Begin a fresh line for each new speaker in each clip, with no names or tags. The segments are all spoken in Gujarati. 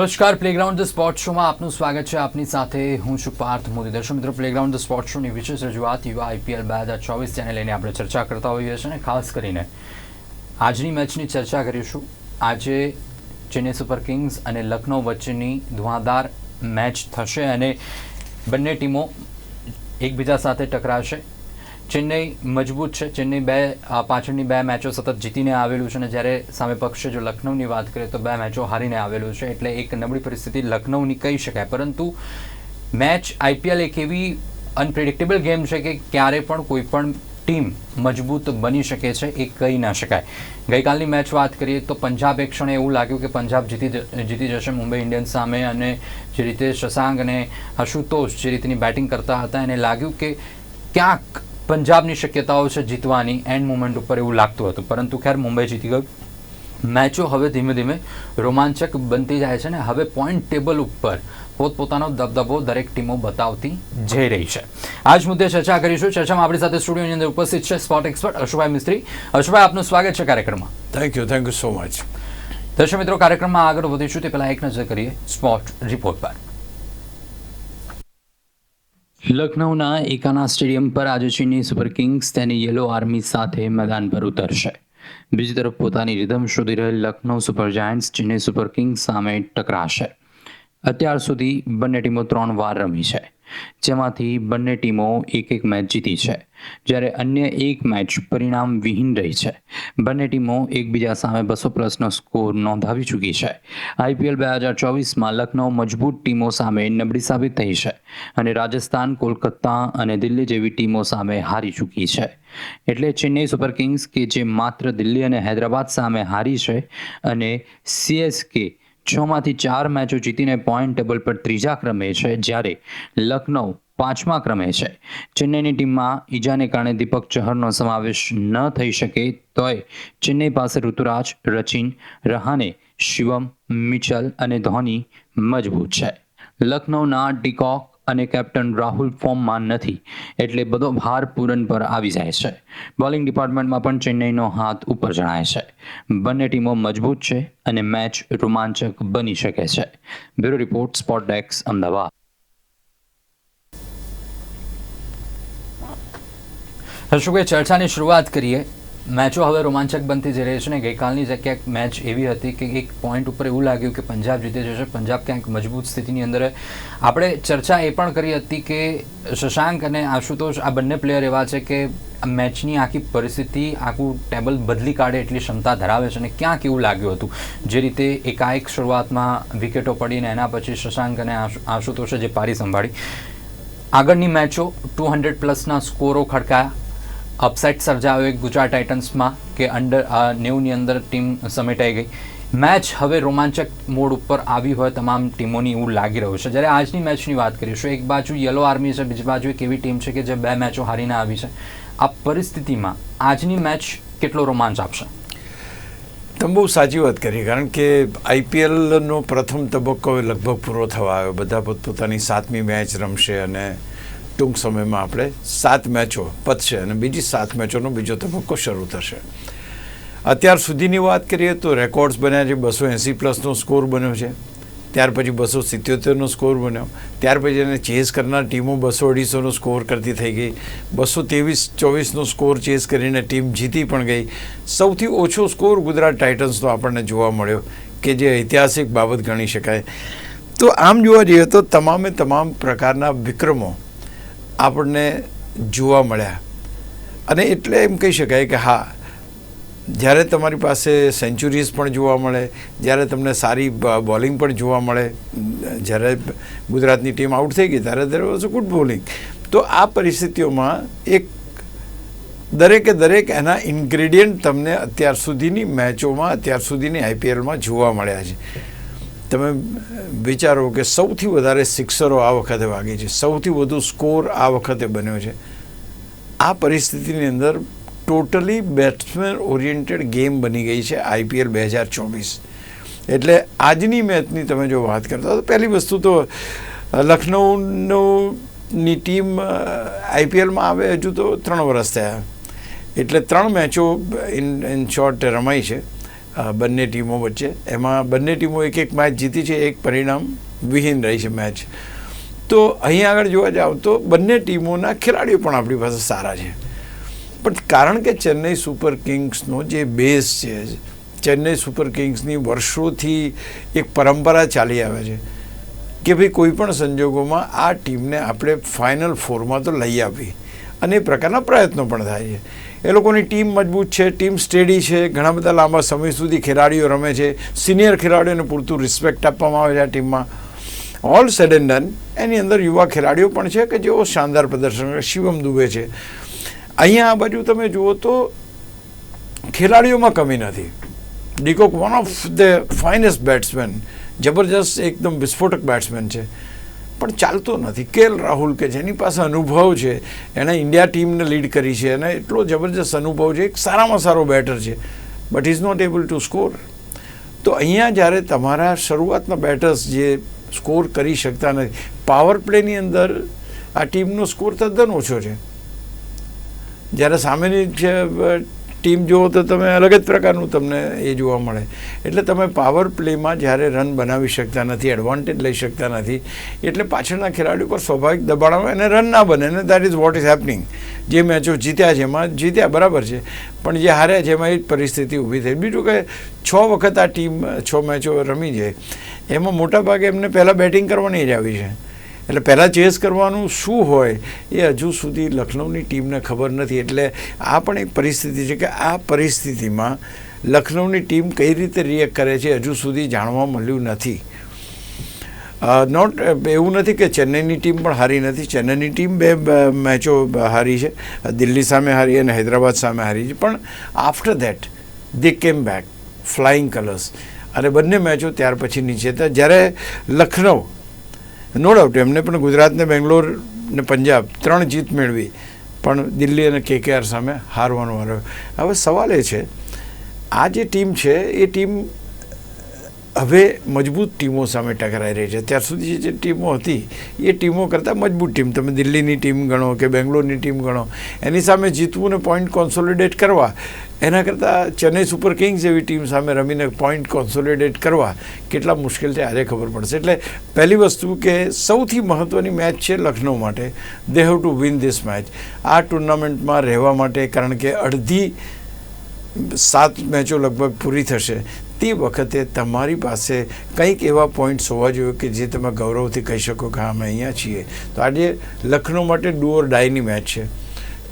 નમસ્કાર. પ્લેગ્રાઉન્ડ ધ સ્પોર્ટ શોમાં આપનું સ્વાગત છે. આપની સાથે હું છું પાર્થ મોદી દર્શક મિત્રો પ્લેગ્રાઉન્ડ ધ સ્પોર્ટ શોની વિશેષ રજૂઆત યુવા આઈપીએલ બે હજાર ચોવીસ જેને લઈને આપણે ચર્ચા કરતા હોઈએ છીએ અને ખાસ કરીને આજની મેચની ચર્ચા કરીશું. આજે ચેન્નઈ સુપર કિંગ્સ અને લખનૌ વચ્ચેની ધુઆધાર મેચ થશે અને બંને ટીમો એકબીજા સાથે ટકરાશે. ચેન્નઈ મજબૂત છે. ચેન્નઈ બે પાછળની બે મેચો સતત જીતીને આવેલું છે અને જ્યારે સામે પક્ષે જો લખનૌની વાત કરીએ તો બે મેચો હારીને આવેલું છે. એટલે એક નબળી પરિસ્થિતિ લખનૌની કહી શકાય. પરંતુ મેચ આઈપીએલ એક એવી અનપ્રિડિક્ટેબલ ગેમ છે કે ક્યારે પણ કોઈ પણ ટીમ મજબૂત બની શકે છે એ કહી ના શકાય. ગઈકાલની મેચ વાત કરીએ તો પંજાબ એક ક્ષણે એવું લાગ્યું કે પંજાબ જીતી જીતી જશે મુંબઈ ઇન્ડિયન્સ સામે અને જે રીતે શશાંક અને આશુતોષ જે રીતની બેટિંગ કરતા હતા, એને લાગ્યું કે ક્યાંક પંજાબની શક્યતાઓ છે જીતવાની એન્ડ મુમેન્ટ ઉપર એવું લાગતું હતું. પરંતુ ખેર મુંબઈ જીતી ગયું. મેચો હવે ધીમે ધીમે રોમાંચક બનતી જાય છે ને હવે પોઈન્ટ ટેબલ ઉપર પોતપોતાનો દબદબો દરેક ટીમો બતાવતી જઈ રહી છે. આજ મુદ્દે ચર્ચા કરીશું. ચર્ચામાં આપણી સાથે સ્ટુડિયોની અંદર ઉપસ્થિત છે સ્પોટ એક્સપર્ટ અશુભાઈ મિસ્ત્રી. અશુભાઈ આપનું સ્વાગત છે કાર્યક્રમમાં.
Thank you thank you so much
દર્શક મિત્રો કાર્યક્રમમાં આગળ વધીશું. તે પહેલાં એક નજર કરીએ સ્પોટ રિપોર્ટ પર. લખનૌના એકાના સ્ટેડિયમ પર આજે ચેન્નઈ સુપર કિંગ્સ તેની યલો આર્મી સાથે મેદાન પર ઉતરશે. બીજી તરફ પોતાની રિધમ શોધી રહેલ Lucknow super giants Chennai super kings સામે ટકરાશે. અત્યાર સુધી બંને ટીમો ત્રણ વાર રમી છે. જેમાંથી બંને ટીમો એક એક મેચ જીતી છે. જ્યારે અન્ય એક મેચ પરિણામ વિહીન રહી છે. બંને ટીમો એકબીજા સામે બસો પ્લસનો સ્કોર નોંધાવી ચૂકી છે. આઈપીએલ બે હજાર ચોવીસમાં લખનૌ મજબૂત ટીમો સામે નબળી સાબિત થઈ છે અને રાજસ્થાન, કોલકાતા અને દિલ્હી જેવી ટીમો સામે હારી ચૂકી છે. એટલે ચેન્નઈ સુપર કિંગ્સ કે જે માત્ર દિલ્હી અને હૈદરાબાદ સામે હારી છે અને સીએસકે છમાંથી ચાર મેચો જીતીને પોઈન્ટ ટેબલ પર ત્રીજા ક્રમે છે, જ્યારે લખનૌ પાંચમા ક્રમે છે. ચેન્નઈની ટીમમાં ઈજાને કારણે દીપક ચહરનો સમાવેશ ન થઈ શકે, તોય ચેન્નઈ પાસે ઋતુરાજ, રચિન, રહાને, શિવમ, મિચલ અને ધોની મજબૂત છે. લખનૌના ડીકોક અને કેપ્ટન રાહુલ ફોર્મમાં નથી, એટલે બધો ભાર પૂરન પર આવી જાય છે. બોલિંગ ડિપાર્ટમેન્ટમાં પણ ચેન્નઈનો હાથ ઉપર જણાય છે. બંને ટીમો મજબૂત છે અને મેચ રોમાંચક બની શકે છે. બ્યુરો રિપોર્ટ સ્પોટ ડેક્સ અમદાવાદ. હર્ષુભાઈ ચર્ચાની શરૂઆત કરીએ. મેચો હવે રોમાંચક બનતી જઈ રહી છે ને ગઈકાલની જે ક્યાંક મેચ એવી હતી કે એક પોઈન્ટ ઉપર એવું લાગ્યું કે પંજાબ જીતે જશે પંજાબ ક્યાંક મજબૂત સ્થિતિની અંદર આપણે ચર્ચા એ પણ કરી હતી કે શશાંક અને આશુતોષ આ બંને પ્લેયર એવા છે કે મેચની આખી પરિસ્થિતિ, આખું ટેબલ બદલી કાઢે એટલી ક્ષમતા ધરાવે છે અને ક્યાંક એવું લાગ્યું હતું. જે રીતે એકાએક શરૂઆતમાં વિકેટો પડીને એના પછી શશાંક અને આશુ- આશુતોષે જે પારી સંભાળી. આગળની મેચો ટુ હંડ્રેડ પ્લસના સ્કોરો ખડકાયા. અપસેટ સર્જાયો એક ગુજરાત ટાઇટન્સમાં કે અંડર નેવુંની અંદર ટીમ સમેટાઈ ગઈ. મેચ હવે રોમાંચક મોડ ઉપર આવી હોય તમામ ટીમોની એવું લાગી રહ્યું છે. જ્યારે આજની મેચની વાત કરીશું એક બાજુ યલો આર્મી છે, બીજી બાજુ એક એવી ટીમ છે કે જે બે મેચો હારીને આવી છે. આ પરિસ્થિતિમાં આજની મેચ કેટલો રોમાંચ આપશે?
તમે બહુ સાચી વાત કરી, કારણ કે આઈપીએલનો પ્રથમ તબક્કો લગભગ પૂરો થવા આવ્યો. બધા પોતપોતાની સાતમી મેચ રમશે અને ટૂંક સમયમાં આપણે સાત મેચો પતશે અને બીજી સાત મેચોનો બીજો તબક્કો શરૂ થશે. અત્યાર સુધીની વાત કરીએ તો રેકોર્ડ્સ બન્યા છે, બસો એંસી પ્લસનો સ્કોર બન્યો છે. ત્યાર પછી બસો સિત્યોતેરનો સ્કોર બન્યો. ત્યાર પછી એને ચેઝ કરનાર ટીમો બસો અઢીસોનો સ્કોર કરતી થઈ ગઈ. બસો ત્રેવીસ, ચોવીસનો સ્કોર ચેઝ કરીને ટીમ જીતી પણ ગઈ. સૌથી ઓછો સ્કોર ગુજરાત ટાઇટન્સનો આપણને જોવા મળ્યો કે જે ઐતિહાસિક બાબત ગણી શકાય. તો આમ જોવા જઈએ તો તમામે તમામ પ્રકારના વિક્રમો આપણને જોવા મળ્યા. અને એટલે એમ કહી શકાય કે હા, જ્યારે તમારી પાસે સેન્ચુરીઝ પણ જોવા મળે, જ્યારે તમને સારી બોલિંગ પણ જોવા મળે, જ્યારે ગુજરાતની ટીમ આઉટ થઈ ગઈ, ત્યારે દેર વોઝ ગુડ બોલિંગ તો આ પરિસ્થિતિઓમાં એક દરેકે દરેક એના ઇન્ગ્રેડિયન્ટ તમને અત્યાર સુધીની મેચોમાં અત્યાર સુધીની આઈપીએલમાં જોવા મળ્યા છે. તમે વિચારો કે સૌથી વધારે સિક્સરો આ વખતે વાગી છે. સૌથી વધુ સ્કોર આ વખતે બન્યો છે. આ પરિસ્થિતિની અંદર ટોટલી બેટ્સમેન ઓરિએન્ટેડ ગેમ બની ગઈ છે આઈપીએલ બે હજાર ચોવીસ. એટલે આજની મેચની તમે જો વાત કરતા તો પહેલી વસ્તુ તો લખનૌની ટીમ આઈપીએલમાં આવે હજુ તો ત્રણ વર્ષ થયા. એટલે ત્રણ મેચો ઇન ઇન શોર્ટ રમાઈ છે. બંને ટીમો વચ્ચે. એમાં બંને ટીમો એક એક મેચ જીતી છે, એક પરિણામ વિહીન રહી છે મેચ તો અહીં આગળ જોવા જાવ તો બંને ટીમોના ખેલાડીઓ પણ આપણી પાસે સારા છે. પણ કારણ કે ચેન્નઈ સુપર કિંગ્સનો જે બેઝ છે, ચેન્નઈ સુપર કિંગ્સની વર્ષોથી એક પરંપરા ચાલી આવે છે કે ભાઈ કોઈ પણ સંજોગોમાં આ ટીમને આપણે ફાઇનલ ફોરમાં તો લઈ આપી. અને એ પ્રકારના પ્રયત્નો પણ થાય છે. એ લોકોની ટીમ મજબૂત છે, ટીમ સ્ટેડી છે, ઘણા બધા લાંબા સમય સુધી ખેલાડીઓ રમે છે, સિનિયર ખેલાડીઓને પૂરતું રિસ્પેક્ટ આપવામાં આવે છે આ ટીમમાં. ઓલ સેડ ડન એની અંદર યુવા ખેલાડીઓ પણ છે કે જેઓ શાનદાર પ્રદર્શન શિવમ દુબે છે. અહીંયા આ બાજુ તમે જુઓ તો ખેલાડીઓમાં કમી નથી. De Kock one of the finest batsman જબરજસ્ત એકદમ વિસ્ફોટક બેટ્સમેન છે. પણ ચાલતો નથી. કેલ રાહુલ કે જેની પાસે અનુભવ છે, એણે ઇન્ડિયા ટીમને લીડ કરી છે અને એટલો જબરજસ્ત અનુભવ છે, એક સારામાં સારો બેટર છે but is not able to score તો અહીંયા જ્યારે તમારા શરૂઆતના બેટર્સ જે સ્કોર કરી શકતા નથી પાવર પ્લેની અંદર આ ટીમનો સ્કોર તદ્દન ઓછો છે. જ્યારે સામેની ટીમ જુઓ તો તમે અલગ જ પ્રકારનું તમને એ જોવા મળે. એટલે તમે પાવર પ્લેમાં જ્યારે રન બનાવી શકતા નથી એડવાન્ટેજ લઈ શકતા નથી, એટલે પાછળના ખેલાડીઓ પર સ્વાભાવિક દબાણ આવે અને રન ના બને. અને that is what is happening જે મેચો જીત્યા છે, એમાં જીત્યા, બરાબર છે. પણ જે હાર્યા છે, એમાં એ જ પરિસ્થિતિ ઊભી થઈ. બીજું કે છ વખત આ ટીમ છ મેચો રમી છે, એમાં મોટાભાગે એમને પહેલાં બેટિંગ કરવાની જ આવી છે. એટલે પહેલાં ચેસ કરવાનું શું હોય એ હજુ સુધી લખનૌની ટીમને ખબર નથી. એટલે આ પણ એક પરિસ્થિતિ છે કે આ પરિસ્થિતિમાં લખનૌની ટીમ કઈ રીતે રિએક્ટ કરે છે હજુ સુધી જાણવા મળ્યું નથી. નોટ એવું નથી કે ચેન્નઈની ટીમ પણ હારી નથી. ચેન્નઈની ટીમ બે મેચો હારી છે. દિલ્હી સામે હારી અને હૈદરાબાદ સામે હારી છે. પણ આફ્ટર ધેટ દે કેમ બેક ફ્લાઇંગ કલર્સ અને બંને મેચો ત્યાર પછી નીચે હતા. જ્યારે લખનૌ નો ડાઉટ એમને પણ ગુજરાતને બેંગ્લોર ને પંજાબ ત્રણ જીત મેળવી. પણ દિલ્હી અને કેકેઆર સામે હારવાનો વારો હવે સવાલ એ છે, આ જે ટીમ છે, એ ટીમ હવે મજબૂત ટીમો સામે ટકરાઈ રહી છે. ત્યાર સુધી જે ટીમો હતી, એ ટીમો કરતાં મજબૂત ટીમ. તમે દિલ્હીની ટીમ ગણો કે બેંગ્લોરની ટીમ ગણો, એની સામે જીતવું ને પોઈન્ટ કોન્સોલિડેટ કરવા, એના કરતાં ચેન્નઈ સુપર કિંગ્સ જેવી ટીમ સામે રમીને પોઈન્ટ કોન્સોલિડેટ કરવા, કેટલા મુશ્કેલ છે આજે ખબર પડશે. એટલે પહેલી વસ્તુ કે સૌથી મહત્ત્વની મેચ છે લખનૌ માટે they have to win this match આ ટુર્નામેન્ટમાં રહેવા માટે, કારણ કે અડધી સાત મેચો લગભગ પૂરી થશે. તે વખતે તમારી પાસે કંઈક એવા પોઈન્ટ્સ હોવા જોઈએ કે જે તમે ગૌરવથી કહી શકો કે અમે અહીંયા છીએ. તો આજે લખનૌ માટે ડુઓર ડાયની મેચ છે.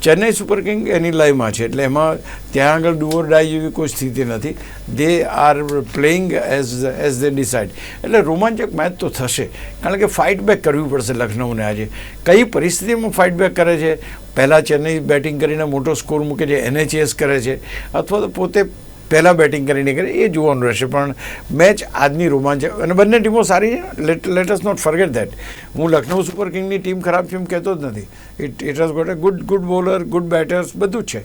ચેન્નઈ સુપર કિંગ એની લાઈવમાં છે, એટલે એમાં ત્યાં આગળ ડુઓર ડાય જેવી કોઈ સ્થિતિ નથી. They are playing as as they decide એટલે રોમાંચક મેચ તો થશે, કારણ કે ફાઇટ બેક કરવી પડશે લખનૌને આજે. કઈ પરિસ્થિતિમાં ફાઇટ બેક કરે છે? પહેલાં ચેન્નઈ બેટિંગ કરીને મોટો સ્કોર મૂકે છે એને ચેસ કરે છે, અથવા તો પોતે પહેલાં બેટિંગ કરીને કરે, એ જોવાનું રહેશે પણ મેચ આજની રોમાંચક અને બંને ટીમો સારી છે. Let let's not forget that હું લખનઉ સુપર કિંગની ટીમ ખરાબ છે એમ કહેતો જ નથી. It it has got a good good bowler good batters બધું જ છે.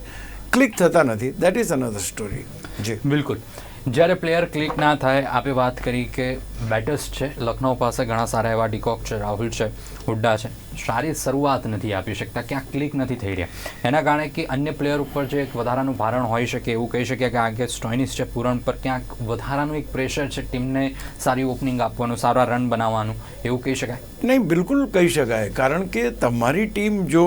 ક્લિક થતા નથી. દેટ ઇઝ અનધર સ્ટોરી જી.
બિલકુલ. જ્યારે પ્લેયર ક્લિક ના થાય, આપે વાત કરી કે બેટર્સ છે લખનૌ પાસે ઘણા સારા એવા ડિકોક છે, રાહુલ છે, હુડ્ડા છે. સારી શરૂઆત નથી આપી શકતા, ક્યાંક ક્લિક નથી થઈ રહ્યા. એના કારણે કે અન્ય પ્લેયર ઉપર જે એક વધારાનું ભારણ હોઈ શકે, એવું કહી શકીએ કે આગે સ્ટોઇનિસ છે, પૂરણ પર ક્યાંક વધારાનું એક પ્રેશર છે, ટીમને સારી ઓપનિંગ આપવાનું, સારા રન બનાવવાનું, એવું કહી શકાય?
નહીં, બિલકુલ કહી શકાય. કારણ કે તમારી ટીમ જો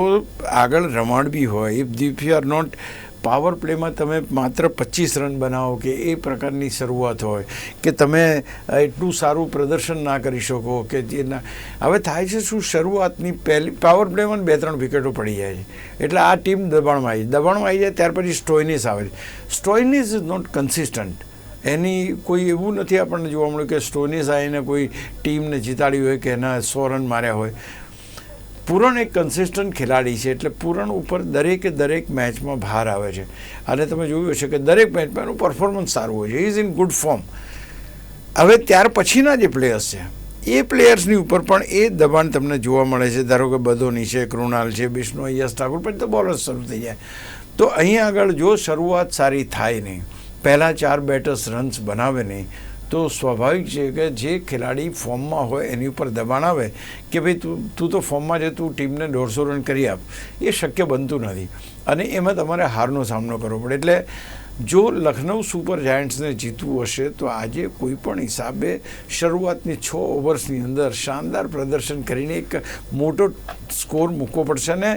આગળ રમાડવી હોય if if you are not power પ્લેમાં તમે માત્ર પચીસ રન બનાવો કે એ પ્રકારની શરૂઆત હોય, કે તમે એટલું સારું પ્રદર્શન ના કરી શકો કે જે ના. હવે થાય છે શું શરૂઆતની પહેલી, પાવર પ્લેમાં બે ત્રણ વિકેટો પડી જાય છે. એટલે આ ટીમ દબાણમાં આવી. જાય દબાણમાં આવી જાય ત્યાર પછી સ્ટોઇનિસ આવે છે. Stoinis is not consistent. એની કોઈ એવું નથી આપણને જોવા મળ્યું કે સ્ટોનિસ આવીને કોઈ ટીમને જીતાડી હોય કે એના સો રન માર્યા હોય. પૂરણ એક કન્સિસ્ટન્ટ ખેલાડી છે, એટલે પૂરણ ઉપર દરેકે દરેક મેચમાં ભાર આવે છે. અને તમે જોયું હશે કે દરેક મેચમાં એનું પરફોર્મન્સ સારું હોય છે. ઇઝ ઇન ગુડ ફોર્મ હવે ત્યાર પછીના જે પ્લેયર્સ છે, એ પ્લેયર્સની ઉપર પણ એ દબાણ તમને જોવા મળે છે. ધારો કે બધોની છે, કૃણાલ છે બિષ્ણુ યશ ઠાકુર, પછી તો બોલર શરૂ થઈ જાય. તો અહીં આગળ જો શરૂઆત સારી થાય નહીં, પહેલાં ચાર બેટર્સ રન્સ બનાવે નહીં તો સ્વાભાવિક છે કે જે ખેલાડી ફોર્મમાં હોય એની ઉપર દબાણ આવે કે ભાઈ તું તું તો ફોર્મમાં છે, તું ટીમને દોઢસો રન કરી આપ, એ શક્ય બનતું નથી. અને એમાં તમારે હારનો સામનો કરવો પડે. એટલે જો લખનઉ સુપર જાયન્ટ્સને જીતવું હશે, તો આજે કોઈ પણ હિસાબે શરૂઆતની છ ઓવર્સની અંદર શાનદાર પ્રદર્શન કરીને એક મોટો સ્કોર મૂકવો પડશે ને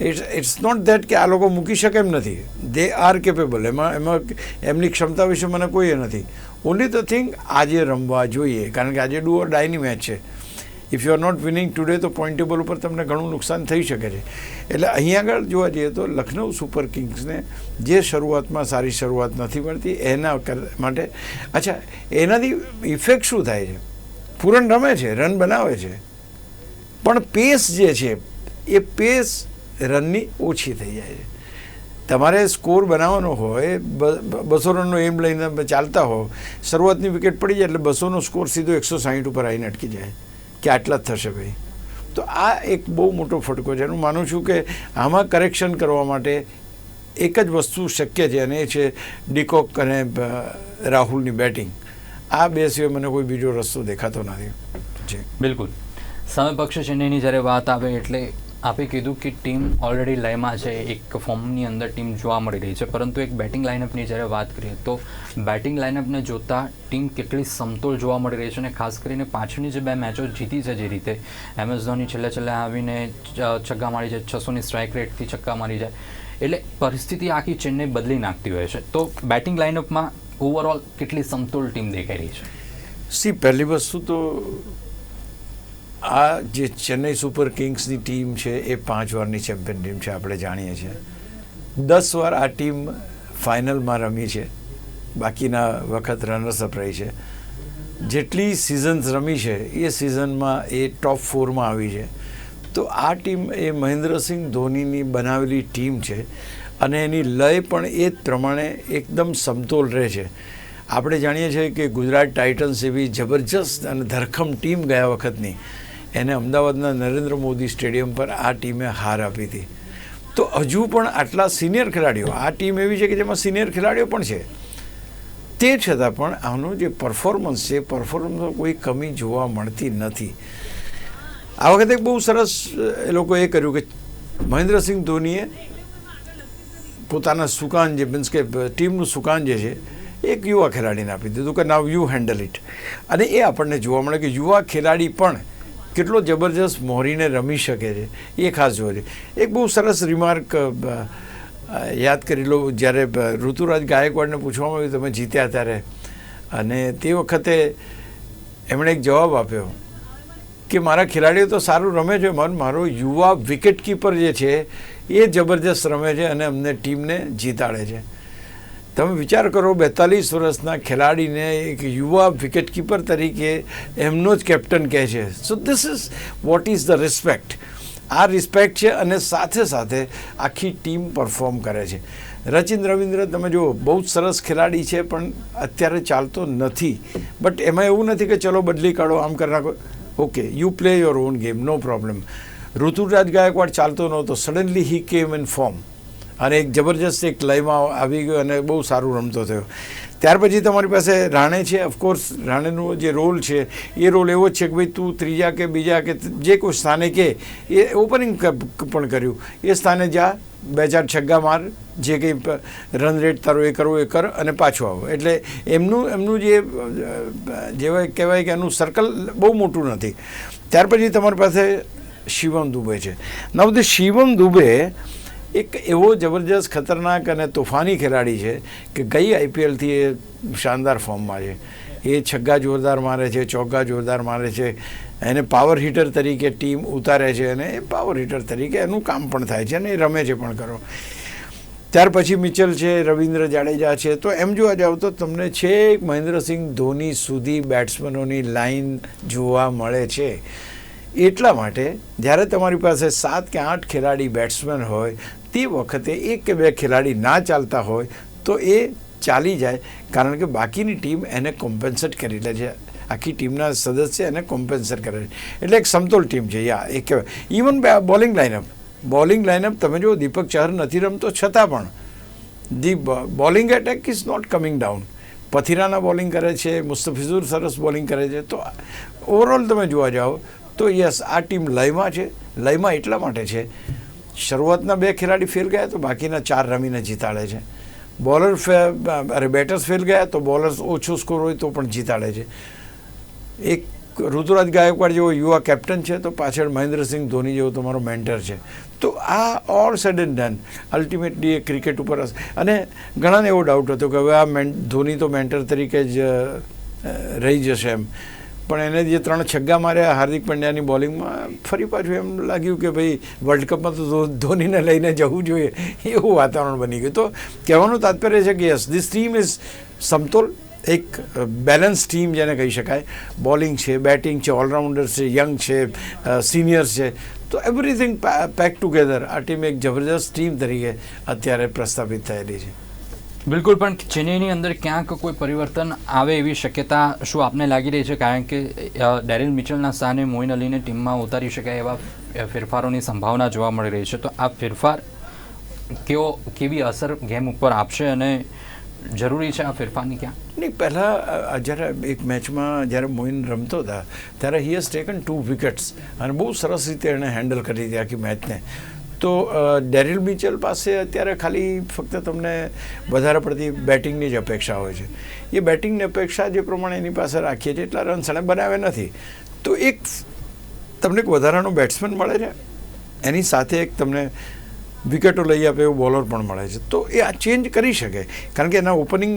ઇટ્સ ઇટ્સ નોટ દેટ કે આ લોકો મૂકી શકે એમ નથી. દે આર કેપેબલ એમાં એમાં, એમની ક્ષમતા વિશે મને કોઈ એ નથી. ઓનલી ધ થિંગ આજે રમવા જોઈએ. કારણ કે આજે ડુ ઓર ડાયની મેચ છે. If you are not winning today તો પોઈન્ટ ટેબલ ઉપર તમને ઘણું નુકસાન થઈ શકે છે. એટલે અહીંયા આગળ જોવા જઈએ તો લખનઉ સુપર કિંગ્સને જે શરૂઆતમાં સારી શરૂઆત નથી મળતી, એના માટે, અચ્છા, એનાથી ઇફેક્ટ શું થાય છે? પૂરણ રમે છે રન બનાવે છે. પણ પેસ જે છે, એ પેસ રનની ઓછી થઈ જાય છે. તમારે સ્કોર બનાવવાનો હોય બસો રનનો એમ લઈને ચાલતા હો શરૂઆતની વિકેટ પડી જાય એટલે બસોનો સ્કોર સીધો એકસો સાહીઠ ઉપર આવીને અટકી જાય કે આટલા જ થશે ભાઈ. તો આ એક બહુ મોટો ફટકો છે. હું માનું છું કે આમાં કરેક્શન કરવા માટે એક જ વસ્તુ શક્ય છે અને એ છે ડીકોક અને રાહુલની બેટિંગ આ બે સિવાય મને કોઈ બીજો રસ્તો દેખાતો નથી.
બિલકુલ. સામે પક્ષ ચેન્નઈની જ્યારે વાત આવે એટલે આપે કીધું કે ટીમ ઓલરેડી લયમાં છે. એક ફોર્મની અંદર ટીમ જોવા મળી રહી છે. પરંતુ એક બેટિંગ લાઇનઅપની જ્યારે વાત કરીએ તો બેટિંગ લાઇનઅપને જોતા ટીમ કેટલી સમતોલ જોવા મળી રહી છે અને ખાસ કરીને પાછળની જે બે મેચો જીતી છે જે રીતે, એમએસ ધોની છેલ્લે છેલ્લે આવીને છગ્ગા મારી જાય, છસોની સ્ટ્રાઇક રેટથી છક્કા મારી જાય. એટલે પરિસ્થિતિ આખી ચેન્નઈ બદલી નાખતી હોય છે. તો બેટિંગ લાઇનઅપમાં ઓવરઓલ કેટલી સમતોલ ટીમ દેખાઈ રહી છે?
સી, પહેલી વસ્તુ તો આ જે ચેન્નઈ સુપર કિંગ્સની ટીમ છે, એ પાંચ વારની ચેમ્પિયન ટીમ છે, આપણે જાણીએ છીએ. દસ વાર આ ટીમ ફાઇનલમાં રમી છે. બાકીના વખત રનર્સઅપ રહી છે. જેટલી સિઝન્સ રમી છે, એ સિઝનમાં એ ટોપ ફોરમાં આવી છે. તો આ ટીમ એ મહેન્દ્રસિંહ ધોનીની બનાવેલી ટીમ છે અને એની લય પણ એ પ્રમાણે એકદમ સમતોલ રહે છે. આપણે જાણીએ છીએ કે ગુજરાત ટાઇટન્સ એવી જબરજસ્ત અને ધરખમ ટીમ ગયા વખતની એને અમદાવાદના નરેન્દ્ર મોદી સ્ટેડિયમ પર આ ટીમે હાર આપી હતી. તો હજુ પણ આટલા સિનિયર ખેલાડીઓ, આ ટીમ એવી છે કે જેમાં સિનિયર ખેલાડીઓ પણ છે. તે છતાં પણ આનું જે પરફોર્મન્સ છે પરફોર્મન્સમાં કોઈ કમી જોવા મળતી નથી. આ વખતે બહુ સરસ એ લોકોએ કર્યું કે મહેન્દ્રસિંહ ધોનીએ પોતાના સુકાન જે મીન્સ કે ટીમનું સુકાન જે છે, એક યુવા ખેલાડીને આપી દીધું કે નાવ યુ હેન્ડલ ઇટ અને એ આપણને જોવા મળે કે યુવા ખેલાડી પણ કેટલો જબરજસ્ત મોહરીને રમી શકે છે, એ ખાસ જોવા છે. એક બહુ સરસ રિમાર્ક યાદ કરી લો, જ્યારે ઋતુરાજ ગાયકવાડને પૂછવામાં આવ્યું, તમે જીત્યા ત્યારે? અને તે વખતે એમણે એક જવાબ આપ્યો કે, મારા ખેલાડીઓ તો સારું રમે છે મન મારો યુવા વિકેટ કીપર જે છે, એ જબરજસ્ત રમે છે અને અમને ટીમને જીતાડે છે. તમે વિચાર કરો, બેતાલીસ વર્ષના ખેલાડીને એક યુવા વિકેટકીપર તરીકે એમનો જ કેપ્ટન કહે છે. So this is what is the respect આ રિસ્પેક્ટ છે અને સાથે સાથે આખી ટીમ પરફોર્મ કરે છે. રચિન રવિન્દ્ર, તમે જુઓ, બહુ જ સરસ ખેલાડી છે, પણ અત્યારે ચાલતો નથી. બટ એમાં એવું નથી કે ચલો બદલી કાઢો, આમ કરી નાખો. Okay you play your own game no problem Ruturaj Gaikwad ચાલતો નહોતો. સડનલી હી કેમ ઇન ફોર્મ અને એક જબરજસ્ત એક લયમાં આવી ગયો અને બહુ સારું રમતો થયો. ત્યાર પછી તમારી પાસે રાણે છે ઓફકોર્સ રાણેનો જે રોલ છે, એ રોલ એવો જ છે કે ભાઈ તું ત્રીજા કે બીજા કે જે કોઈ સ્થાને કે, એ ઓપનિંગ પણ કર્યું. એ સ્થાને જા, બે ચાર છગ્ગા માર, જે કંઈ રન રેટ તારો એ કરવો એ કર અને પાછો આવો. એટલે એમનું એમનું જે, જેવાય, કહેવાય કે એનું સર્કલ બહુ મોટું નથી. ત્યાર પછી તમારી પાસે શિવમ દુબે છે. નવ ધ શિવમ દુબે એક એવો જબરજસ્ત ખતરનાક અને તોફાની ખેલાડી છે કે ગઈ આઈપીએલથી એ શાનદાર ફોર્મમાં છે. એ છગ્ગા જોરદાર મારે છે, ચોગ્ગા જોરદાર મારે છે. એને પાવર હિટર તરીકે ટીમ ઉતારે છે અને એ પાવર હિટર તરીકે એનું કામ પણ થાય છે અને એ રમે છે પણ કરો ત્યાર પછી મિચલ છે, રવિન્દ્ર જાડેજા છે. તો એમ જોવા જાવ તો તમને છેક મહેન્દ્રસિંહ ધોની સુધી બેટ્સમેનોની લાઈન જોવા મળે છે. એટલા માટે જ્યારે તમારી પાસે સાત કે આઠ ખેલાડી બેટ્સમેન હોય તે વખતે એક કે બે ખેલાડી ના ચાલતા હોય તો એ ચાલી જાય. કારણ કે બાકીની ટીમ એને કોમ્પેન્સેટ કરી લે છે. આખી ટીમના સદસ્ય એને કોમ્પેન્સેટ કરે છે. એટલે એક સમતોલ ટીમ છે. યા એક કહેવાય. Even bowling lineup bowling lineup તમે જો દીપક ચહર નથી રમતો, છતાં પણ. The bowling attack is not coming down Pathirana bowling કરે છે, મુસ્તફિઝુર સરસ બોલિંગ કરે છે. તો ઓવરઓલ તમે જોવા જાઓ, તો યસ આ ટીમ લયમાં છે. લયમાં એટલા માટે છે શરૂઆતના બે ખેલાડી ફેલ ગયા તો બાકીના ચાર રમીને જીતાડે છે. બોલર અરે બેટર્સ ફેલ ગયા તો બોલર્સ ઓછો સ્કોર હોય તો પણ જીતાડે છે. એક ઋતુરાજ ગાયકવાડ જેવો યુવા કેપ્ટન છે તો પાછળ મહેન્દ્રસિંહ ધોની જેવો તમારો મેન્ટર છે. તો આ ઓલ સેડ ડન અલ્ટિમેટલી એ ક્રિકેટ ઉપર હશે. અને ઘણાને એવો ડાઉટ હતો કે હવે આ ધોની તો મેન્ટર તરીકે જ રહી જશે એમ. પણ એને જે ત્રણ છગ્ગા માર્યા હાર્દિક પંડ્યાની બોલિંગમાં, ફરી પાછું એમ લાગ્યું કે ભાઈ વર્લ્ડ કપમાં તો ધોનીને લઈને જવું જોઈએ. એવું વાતાવરણ બની ગયું. તો કહેવાનું તાત્પર્ય છે કે યસ ધીસ ટીમ ઇઝ સમતોલ. એક બેલેન્સ ટીમ જેને કહી શકાય. બોલિંગ છે બેટિંગ છે ઓલરાઉન્ડર છે યંગ છે સિનિયર્સ છે. તો એવરીથિંગ પેક ટુગેધર આ ટીમ એક જબરજસ્ત ટીમ તરીકે અત્યારે પ્રસ્થાપિત થયેલી છે.
બિલકુલ, પણ ચેન્નઈની અંદર ક્યાંક કોઈ પરિવર્તન આવે એવી શક્યતા શું આપને લાગી રહી છે? કારણ કે ડેરિલ મિચલના સ્થાને મોઇન અલીને ટીમમાં ઉતારી શકાય એવા ફેરફારોની સંભાવના જોવા મળી રહી છે. તો આ ફેરફાર કેવો, કેવી અસર ગેમ ઉપર આપશે અને જરૂરી છે આ ફેરફારની ક્યાં?
નહીં, પહેલાં જ્યારે એક મેચમાં જ્યારે મોઇન રમતો હતા, ત્યારે he has taken two wickets. અને બહુ સરસ રીતે એણે હેન્ડલ કરી હતી આખી મેચને. તો ડેરિલ મિચેલ પાસે અત્યારે ખાલી ફક્ત તમને વધારે પડતી બેટિંગની જ અપેક્ષા હોય છે. એ બેટિંગની અપેક્ષા જે પ્રમાણે એની પાસે રાખીએ છીએ, એટલા રન્સ એણે બનાવ્યા નથી. તો એક તમને એક વધારાનો બેટ્સમેન મળે છે. એની સાથે એક તમને વિકેટો લઈ આપે એવું બોલર પણ મળે છે. તો એ આ ચેન્જ કરી શકે. કારણ કે એના ઓપનિંગ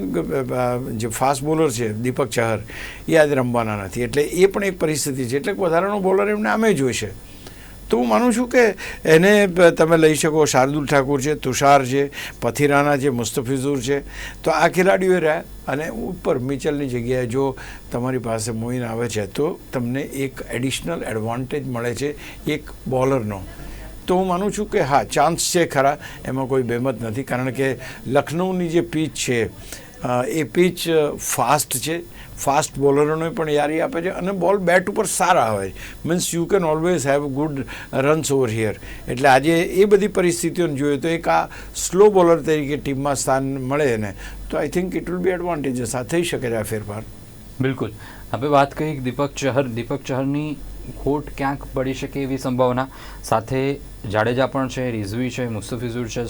જે ફાસ્ટ બોલર છે, દીપક ચહર, એ આજે રમવાના નથી. એટલે એ પણ એક પરિસ્થિતિ છે. એટલે વધારાનો બોલર એમને આમે જોઈશે. તો હું માનું છું કે એને તમે લઈ શકો. શાર્દુલ ઠાકુર છે, તુષાર છે, પથિરાના છે મુસ્તફિઝુર છે. તો આ ખેલાડીઓ રહ્યા અને ઉપર મિચલની જગ્યાએ જો તમારી પાસે મોઇન આવે છે, તો તમને એક એડિશનલ એડવાન્ટેજ મળે છે એક બોલરનો. તો હું માનું છું કે હા, ચાન્સ છે ખરા, એમાં કોઈ બેમત નથી. કારણ કે લખનૌની જે પીચ છે એ પીચ ફાસ્ટ છે ફાસ્ટ બોલરોને પણ યારી આપે છે અને બોલ બેટ ઉપર સારા આવે છે. Means you can always have good runs over here એટલે આજે એ બધી પરિસ્થિતિઓને જોઈએ તો એક આ સ્લો બોલર તરીકે ટીમમાં સ્થાન મળે એને. તો I think it will be advantages આ થઈ શકે છે આ ફેરફાર.
બિલકુલ. હવે વાત કહી દીપક ચહર. દીપક ચહરની ખોટ ક્યાંક પડી શકે એવી સંભાવના. સાથે જાડેજા પણ છે, રિઝવી છે મુસ્તફિઝુર છે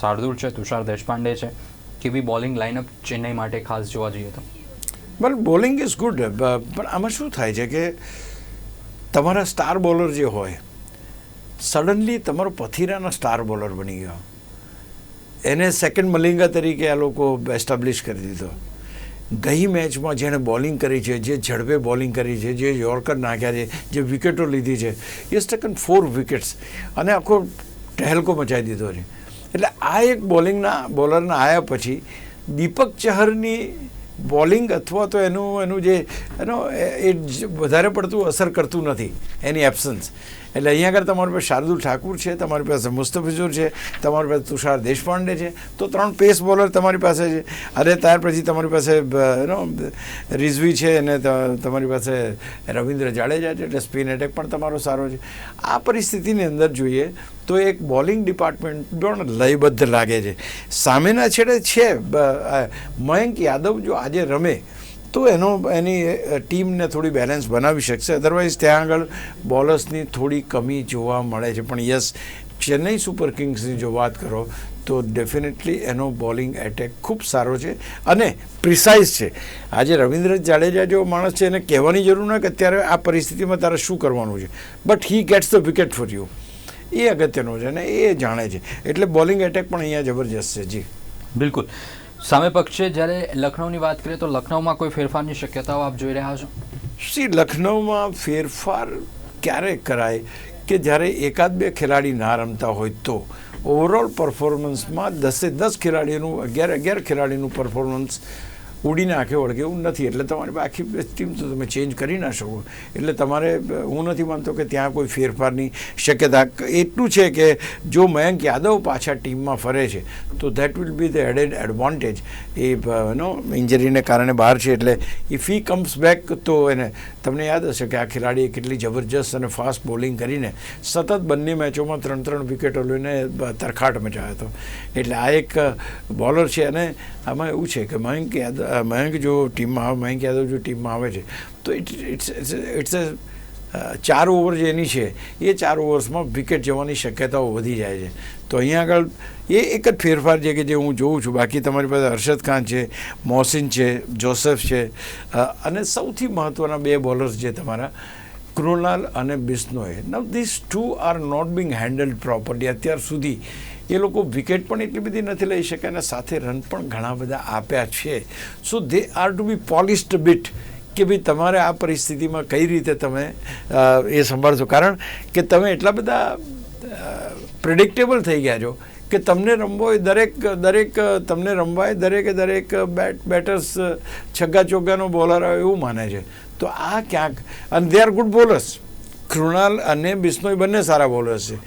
શાર્દુલ છે, તુષાર દેશપાંડે છે. કેવી બોલિંગ લાઇનઅપ ચેન્નઈ માટે ખાસ જોવા જઈએ તો.
વેલ બોલિંગ ઇઝ ગુડ પણ આમાં શું થાય છે કે તમારા સ્ટાર બોલર જે હોય સડનલી તમારો પથિરાના સ્ટાર બોલર બની ગયો. એને સેકન્ડ મલિંગા તરીકે આ લોકો એસ્ટાબ્લિશ કરી દીધો. ગઈ મેચમાં જેણે બોલિંગ કરી છે, જે ઝડપે બોલિંગ કરી છે, જે યોર્કર નાખ્યા છે, જે વિકેટો લીધી છે ઇઝ ટેકન ફોર વિકેટ્સ અને આખો ટહેલકો મચાવી દીધો છે. એટલે આ એક બોલિંગના બોલરના આવ્યા પછી દીપક ચહરની બોલિંગ અથવા તો એનું એનું જે, એનો, એ વધારે પડતું અસર કરતું નથી, એની એબસન્સ એટલે અહીંયા આગળ તમારી પાસે શાર્દુલ ઠાકુર છે, તમારી પાસે મુસ્તફિઝુર છે, તમારી પાસે તુષાર દેશપાંડે છે. તો ત્રણ પેસ બોલર તમારી પાસે છે. અને ત્યાર પછી તમારી પાસે નો રિઝવી છે અને તમારી પાસે રવિન્દ્ર જાડેજા છે, એટલે સ્પિન એટેક પણ તમારો સારો છે. આ પરિસ્થિતિની અંદર જોઈએ તો એક બોલિંગ ડિપાર્ટમેન્ટ પણ લયબદ્ધ લાગે છે. સામેના છેડે છે મયંક યાદવ જો આજે રમે તો એનો, એની ટીમને થોડી બેલેન્સ બનાવી શકશે. અધરવાઇઝ ત્યાં આગળ બોલર્સની થોડી કમી જોવા મળે છે. પણ યસ ચેન્નઈ સુપર કિંગ્સની જો વાત કરો, તો ડેફિનેટલી એનો બોલિંગ એટેક ખૂબ સારો છે અને પ્રિસાઇઝ છે. આજે રવિન્દ્ર જાડેજા જેવો માણસ છે, એને કહેવાની જરૂર ન કે અત્યારે આ પરિસ્થિતિમાં તારે શું કરવાનું છે. But he gets the wicket for you એ અગત્યનો છે અને એ જાણે છે. એટલે બોલિંગ એટેક પણ અહીંયા જબરજસ્ત છે. જી.
બિલકુલ. સામે પક્ષે જ્યારે લખનૌની વાત કરીએ તો લખનૌમાં કોઈ ફેરફારની શક્યતાઓ આપ જોઈ રહ્યા છો?
શ્રી લખનૌમાં ફેરફાર ક્યારે કરાય કે જ્યારે એકાદ બે ખેલાડી ના રમતા હોય તો? ઓવરઓલ પરફોર્મન્સમાં દસે દસ ખેલાડીનું, અગિયાર અગિયાર ખેલાડીનું પરફોર્મન્સ ઉડીને આંખે વળગે, એવું નથી. એટલે તમારી આખી ટીમ તો તમે ચેન્જ કરી ના શકો. એટલે તમારે, હું નથી માનતો કે ત્યાં કોઈ ફેરફારની શક્યતા. એટલું છે કે જો મયંક યાદવ પાછા ટીમમાં ફરે છે, તો that will be the added advantage એ નો ઇન્જરીને કારણે બહાર છે. એટલે ઇફ હી કમ્સ બેક તો એને, તમને યાદ હશે કે આ ખેલાડીએ કેટલી જબરજસ્ત અને ફાસ્ટ બોલિંગ કરીને સતત બંને મેચોમાં ત્રણ ત્રણ વિકેટો લઈને તરખાટ મચાવ્યો હતો. એટલે આ એક બોલર છે અને આમાં એવું છે કે મયંક યાદવ મયંક જો ટીમમાં આવે, મયંક યાદવ જો ટીમમાં આવે છે, તો ઇટ ઇટ્સ ઇટ્સ અ, ચાર ઓવર જે એની છે, એ ચાર ઓવર્સમાં વિકેટ જવાની શક્યતાઓ વધી જાય છે. તો અહીંયા આગળ એ એક જ ફેરફાર છે કે જે હું જોઉં છું. બાકી તમારી પાસે હર્ષદ ખાન છે, મોહસિન છે, જોસેફ છે અને સૌથી મહત્ત્વના બે બોલર્સ છે તમારા, કૃણાલ અને Bishnoi. Now this two are not being handled properly અત્યાર સુધી એ લોકો વિકેટ પણ એટલી બધી નથી લઈ શક્યા અને સાથે રન પણ ઘણા બધા આપ્યા છે. So they are to be polished bit કે ભાઈ તમારે આ પરિસ્થિતિમાં કઈ રીતે તમે એ સંભાળશો. કારણ કે તમે એટલા બધા પ્રિડિક્ટેબલ થઈ ગયા છો કે તમને રમવો હોય દરેક દરેક, તમને રમવા હોય દરેકે દરેક બેટ બેટર્સ છગ્ગા ચોગ્ગાનો બોલર આવે એવું માને છે. તો આ ક્યાંક અને they are good bowlers Krunal અને બિસ્નોય બંને સારા બોલર્સ છે.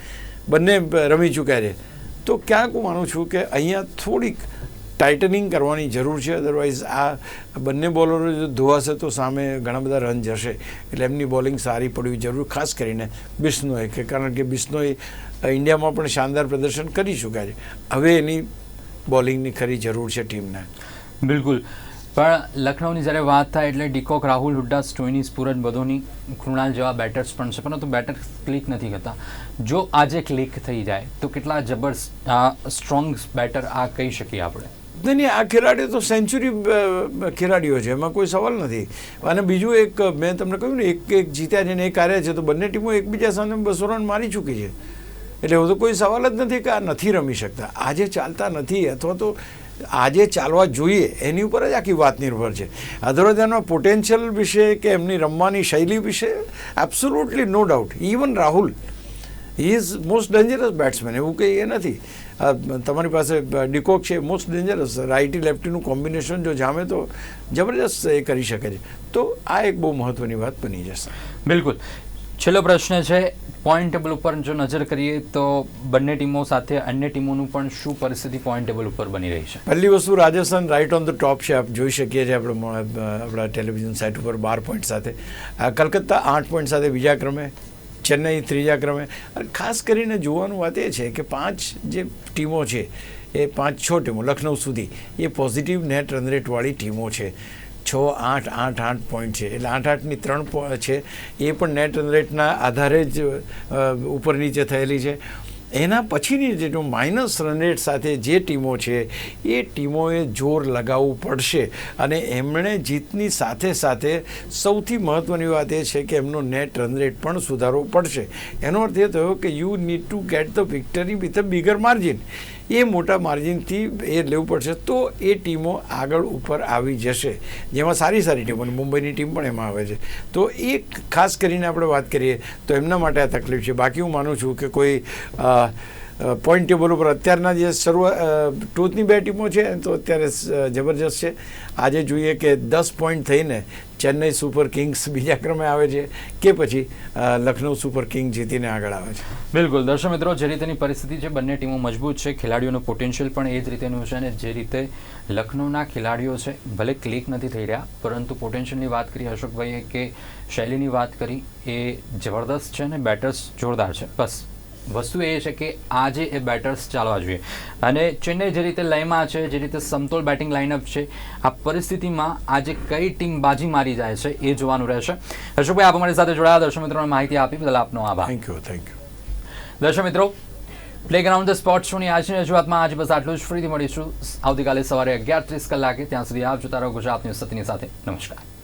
બંને રમી ચૂક્યા છે. તો ક્યાંક હું માનું છું કે અહીંયા થોડીક ટાઇટનિંગ કરવાની જરૂર છે. અદરવાઇઝ આ બંને બોલરો જો ધોવાશે તો સામે ઘણા બધા રન જશે. એટલે એમની બોલિંગ સારી પડવી જરૂર, ખાસ કરીને બિશ્નોએ કે કારણ કે બિશ્નોએ ઇન્ડિયામાં પણ શાનદાર પ્રદર્શન કરી ચૂક્યા છે હવે એની બોલિંગની ખરી જરૂર છે ટીમને.
બિલકુલ. પણ લખનૌની જ્યારે વાત થાય એટલે de Kock, Rahul, Hooda Stoinis પૂરજ Badoni Krunal જેવા બેટર્સ પણ છે. પરંતુ બેટર ક્લિક નથી કરતા. જો આજે ક્લિક થઈ જાય, તો કેટલા જબરદસ્ત સ્ટ્રોંગ બેટર આ કહી શકીએ આપણે?
નહીં નહીં, આ ખેલાડીઓ તો સેન્ચુરી ખેલાડીઓ છે. એમાં કોઈ સવાલ નથી. અને બીજું એક, મેં તમને કહ્યું ને, એક એક જીત્યા છે ને એક હાર્યા છે, તો બંને ટીમો એકબીજા સામે બસો રન મારી ચૂકી છે. એટલે એવું તો કોઈ સવાલ જ નથી કે આ નથી રમી શકતા. આજે ચાલતા નથી અથવા તો આજે ચાલવા જોઈએ, એની ઉપર જ આખી વાત નિર્ભર છે. અધરવાઇઝ એનો પોટેન્શિયલ વિશે કે એમની રમવાની શૈલી વિશે absolutely no doubt even Rahul he is most dangerous batsman એવું કંઈ એ નથી. તમારી પાસે ડિકોક છે મોસ્ટ ડેન્જરસ રાઇટી લેફ્ટીનું કોમ્બિનેશન જો જામે તો જબરજસ્ત એ કરી શકે છે. તો આ એક બહુ મહત્ત્વની વાત બની જશે.
બિલકુલ. છેલ્લો પ્રશ્ન છે પોઈન્ટ ટેબલ ઉપર જો નજર કરીએ તો બંને ટીમો સાથે અન્ય ટીમોનું પણ શું પરિસ્થિતિ પોઈન્ટ ટેબલ ઉપર બની રહી છે?
પહેલી વસ્તુ Rajasthan right on the top છે, આપ જોઈ શકીએ છીએ આપણે આપણા ટેલિવિઝન સાઇટ ઉપર બાર પોઈન્ટ સાથે. કલકત્તા આઠ પોઈન્ટ સાથે બીજા ક્રમે, ચેન્નઈ ત્રીજા ક્રમે. અને ખાસ કરીને જોવાનું વાત એ છે કે પાંચ જે ટીમો છે, એ પાંચ છ ટીમો લખનઉ સુધી, એ પોઝિટિવ નેટ રનરેટવાળી ટીમો છે. છ આઠ આઠ આઠ પોઈન્ટ છે. એટલે આઠ આઠની ત્રણ છે. એ પણ નેટ રન રેટના આધારે જ ઉપર નીચે થયેલી છે. એના પછીની જે માઇનસ રન રેટ સાથે જે ટીમો છે, એ ટીમોએ જોર લગાવવું પડશે. અને એમણે જીતની સાથે સાથે સૌથી મહત્ત્વની વાત એ છે કે એમનો નેટ રન રેટ પણ સુધારવો પડશે. એનો અર્થ એ થયો કે you need to get the victory with a bigger margin એ મોટા માર્જિનથી એ લેવું પડશે તો એ ટીમો આગળ ઉપર આવી જશે. જેમાં સારી સારી ટીમો અને મુંબઈની ટીમ પણ એમાં આવે છે. તો એ ખાસ કરીને આપણે વાત કરીએ તો એમના માટે આ તકલીફ છે. બાકી હું માનું છું કે કોઈ પોઈન્ટ ટેબલ ઉપર અત્યારના જે શરૂઆત ટોચની બે ટીમો છે, તો અત્યારે જબરજસ્ત છે. આજે જોઈએ કે દસ પોઈન્ટ થઈને ચેન્નઈ સુપર કિંગ્સ બીજા ક્રમે આવે છે કે પછી લખનૌ સુપર કિંગ જીતીને આગળ આવે છે?
બિલકુલ. દર્શક મિત્રો, જે રીતેની પરિસ્થિતિ છે, બંને ટીમો મજબૂત છે, ખેલાડીઓનું પોટેન્શિયલ પણ એ જ રીતેનું છે અને જે રીતે લખનૌના ખેલાડીઓ છે, ભલે ક્લિક નથી થઈ રહ્યા, પરંતુ પોટેન્શિયલની વાત કરી અશોકભાઈએ કે શૈલીની વાત કરી, એ જબરદસ્ત છે અને બેટર્સ જોરદાર છે. બસ. વસ્તુ એ છે કે આજે એ બેટર્સ ચાલવા જોઈએ. અને ચેન્નઈ જે રીતે લયમાં છે જે રીતે સમતોલ બેટિંગ લાઇનઅપ છે આ પરિસ્થિતિમાં આજે કઈ ટીમ બાજી મારી જાય છે એ જોવાનું રહેશે. હર્ષભાઈ આપ અમારી સાથે જોડાયા. દર્શક મિત્રોને માહિતી આપી બદલ આપનો આભાર.
થેન્ક યુ થેન્ક યુ
દર્શક મિત્રો પ્લેગ્રાઉન્ડ ધ સ્પોર્ટ શોની આજની રજૂઆતમાં આજે બસ આટલું જ. ફરીથી મળીશું આવતીકાલે સવારે અગિયાર ત્રીસ કલાકે. ત્યાં સુધી આપ જોતા રહો ગુજરાત ન્યૂઝ સત્યની સાથે. નમસ્કાર.